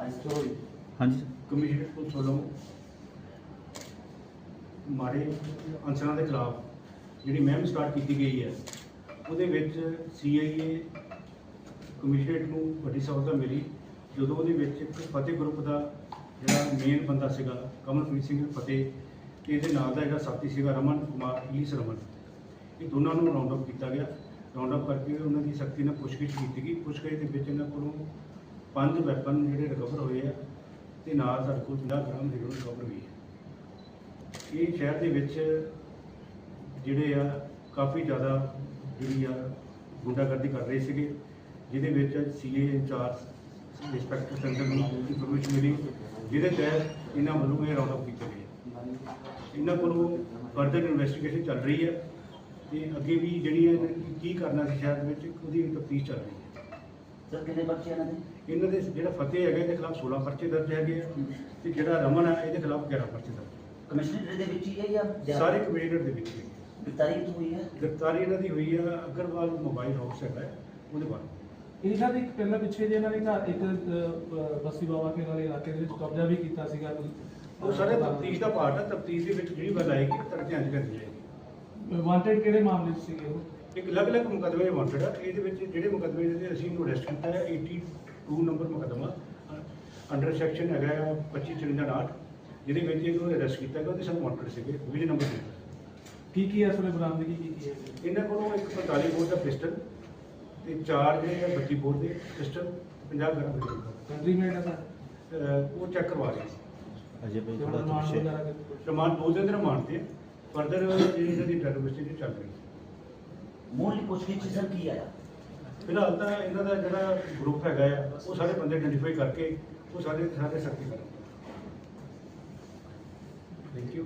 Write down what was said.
ਹਾਂਜੀ। Commissioner police ਵੱਲੋਂ ਮਾੜੇ ਅਨਸਰਾਂ ਦੇ ਖਿਲਾਫ ਜਿਹੜੀ ਮੁਹਿੰਮ ਸਟਾਰਟ ਕੀਤੀ ਗਈ ਹੈ ਉਹਦੇ ਵਿੱਚ ਸੀਆਈਏ ਕਮਿਸ਼ਨਰੇਟ ਨੂੰ ਵੱਡੀ ਸਹੂਲਤ ਮਿਲੀ ਜਦੋਂ ਉਹਦੇ ਵਿੱਚ ਇੱਕ ਫਤਿਹ ਗਰੁੱਪ ਦਾ ਜਿਹੜਾ ਮੇਨ ਬੰਦਾ ਸੀਗਾ ਕਮਲਪ੍ਰੀਤ ਸਿੰਘ ਫਤਿਹ ਤੇ ਇਹਦੇ ਨਾਲ ਦਾ ਜਿਹੜਾ ਸਾਥੀ ਸੀਗਾ ਰਮਨ ਕੁਮਾਰ ਈਸ ਰਮਨ ਇਹ ਦੋਨਾਂ ਨੂੰ ਰਾਉਂਡ ਅਪ ਕੀਤਾ ਗਿਆ। ਰਾਉਂਡ ਅਪ ਕਰਕੇ ਉਹਨਾਂ ਦੀ ਸਖਤੀ ਨਾਲ ਪੁੱਛਗਿੱਛ ਕੀਤੀ ਗਈ। ਪੁੱਛਗਿੱਛ ਦੇ ਵਿੱਚ ਇਹਨਾਂ ਕੋਲੋਂ ਪੰਜ ਵੈਪਨ ਜਿਹੜੇ ਰਿਕਵਰ ਹੋਏ ਆ, ਤੇ ਨਾਲ ਸਾਡੇ ਕੋਲ 50 ਗ੍ਰਾਮ ਹੀਰੋਇਨ ਰਿਕਵਰ ਹੋਈ ਹੈ। ਇਹ ਸ਼ਹਿਰ ਦੇ ਵਿੱਚ ਜਿਹੜੇ ਆ, ਕਾਫੀ ਜ਼ਿਆਦਾ ਜਿਹੜੀ ਆ, ਗੁੰਡਾਗਰਦੀ ਕਰ ਰਹੇ ਸੀਗੇ, ਜਿਹਦੇ ਵਿੱਚ ਸੀਏ ਇੰਚਾਰਜ ਇੰਸਪੈਕਟਰ ਸੈਂਟਰ ਨੂੰ ਇਨਫੋਰਮੇਸ਼ਨ ਮਿਲੀ, ਜਿਹਦੇ ਤਹਿਤ ਇਹਨਾਂ ਵੱਲੋਂ ਇਹ ਰਾਉਂਡ ਅਪ ਕੀਤਾ ਗਿਆ ਇਹਨਾਂ ਕੋਲੋਂ ਫਰਦਰ ਇਨਵੈਸਟੀਗੇਸ਼ਨ ਚੱਲ ਰਹੀ ਹੈ, ਤੇ ਅੱਗੇ ਵੀ ਜਿਹੜੀ ਹੈ ਕੀ ਕਰਨਾ ਸੀ ਸ਼ਹਿਰ ਦੇ ਵਿੱਚ, ਉਹਦੀ ਤਫਤੀਸ਼ ਚੱਲ ਰਹੀ ਹੈ। ਸਰ ਕਿੰਨੇ ਬੱਚੇ ਇਹਨਾਂ ਦੇ? ਇਹਨਾਂ ਦੇ ਜਿਹੜਾ ਫਤਿਹ ਹੈਗਾ ਇਹਦੇ ਖਿਲਾਫ 16 ਪਰਚੇ ਦਰਜ ਹੈਗੇ ਆ। ਤੇ ਜਿਹੜਾ ਰਮਨ ਹੈ ਇਹਦੇ ਖਿਲਾਫ 11 ਪਰਚੇ ਦਰਜ ਕਮਿਸ਼ਨਰ ਦੇ ਵਿੱਚ ਹੀ ਹੈ ਜਾਂ ਹੈ। ਸਾਰੇ ਕਮਿਸ਼ਨਰ ਦੇ ਵਿੱਚ ਹੈਗੇ ਆ। ਤਾਰੀਖ ਹੋਈ ਹੈ? ਗ੍ਰਿਫਤਾਰੀ ਇਹਨਾਂ ਦੀ ਹੋਈ ਹੈ ਅਗਰਵਾਲ ਮੋਬਾਈਲ ਹਾਊਸ ਹੈਗਾ ਹੈ, ਉਹਦੇ ਬਾਅਦ ਇਹਨਾਂ ਦੇ ਇੱਕ ਪਹਿਲਾਂ ਪਿੱਛੇ ਜੇ ਇਹਨਾਂ ਨੇ ਘਰ ਇੱਕ ਅਹ, ਬਸੀ ਬਾਬਾ ਕੇ ਵਾਲੇ ਇਲਾਕੇ ਦੇ ਵਿੱਚ ਕਬਜ਼ਾ ਵੀ ਕੀਤਾ ਸੀਗਾ। ਕੋਈ ਉਹ ਸਾਰੇ ਤਫਤੀਸ਼ ਦਾ ਪਾਰਟ ਹੈ ਤਫਤੀਸ਼ ਦੇ ਵਿੱਚ ਜਿਹੜੀ ਗੱਲ ਆਏਗੀ ਧਿਆਨ 'ਚ ਕਰਨੀ ਜਾਏਗੀ ਵਾਂਟਡ ਕਿਹੜੇ ਮਾਮਲੇ 'ਚ ਸੀਗੇ ਉਹ? ਇੱਕ ਅਲੱਗ-ਅਲੱਗ ਮੁਕੱਦਮੇ ਵਾਂਟਡ ਆ ਇਹਦੇ ਵਿੱਚ ਜਿਹੜੇ ਮੁਕੱਦਮੇ ਦੇ ਅਸੀਂ ਇਹਨੂੰ ਅਰੈਸਟ ਕੀਤਾ ਹੈ 82 ਨੰਬਰ ਮੁਕੱਦਮਾ ਅੰਡਰ ਸੈਕਸ਼ਨ ਹੈਗਾ ਆ 2554 ਜਿਹਦੇ ਵਿੱਚ ਇਹਨੂੰ ਅਰੈਸਟ ਕੀਤਾ ਗਿਆ ਉਹਦੇ ਸਾਨੂੰ ਵਾਂਟਡ ਸੀਗੇ ਵਿਜੇ ਨੰਬਰ 3 ਕੀ ਕੀ ਹੈ ਅਸਲੇ ਬਰਾਮਦਗੀ ਕੀ ਕੀ ਹੈ? ਇਹਨਾਂ ਕੋਲੋਂ ਇੱਕ 45 ਬੋਰ ਦਾ ਪਿਸਟਲ ਤੇ ਚਾਰ ਜਿਹੜੇ ਆ 32 ਬੋਰ ਦੇ ਪਿਸਟਲ 50 ਗ੍ਰਾਮ ਦੇ ਕੰਟਰੀ ਮੇਡ ਹੈ ਸਰ ਉਹ ਚੈੱਕ ਕਰਵਾ ਰਹੇ ਅਜੇ ਭਾਈ ਤੇ ਥੋੜਾ ਕਿਤੇ ਰਿਮਾਂਡ ਦੋ ਦਿਨ ਦੇ ਰਿਮਾਂਡ ਤੇ ਫਰਦਰ ਜਿਹੜੀ ਇਹਨਾਂ ਦੀ ਚੱਲ ਰਹੀ ਹੈ ਮੂਲ ਪੁੱਛਗਿੱਛ ਸਰ ਕੀ ਆਇਆ? ਫਿਲਹਾਲ ਤਾਂ ਇਹਨਾਂ ਦਾ ਜਿਹੜਾ ਗਰੁੱਪ ਹੈਗਾ ਆ ਉਹ ਸਾਰੇ ਬੰਦੇ ਆਇਡੈਂਟੀਫਾਈ ਕਰਕੇ ਉਹ ਸਾਰੇ ਸਾਰੇ ਕਰਨ ਥੈਂਕ ਯੂ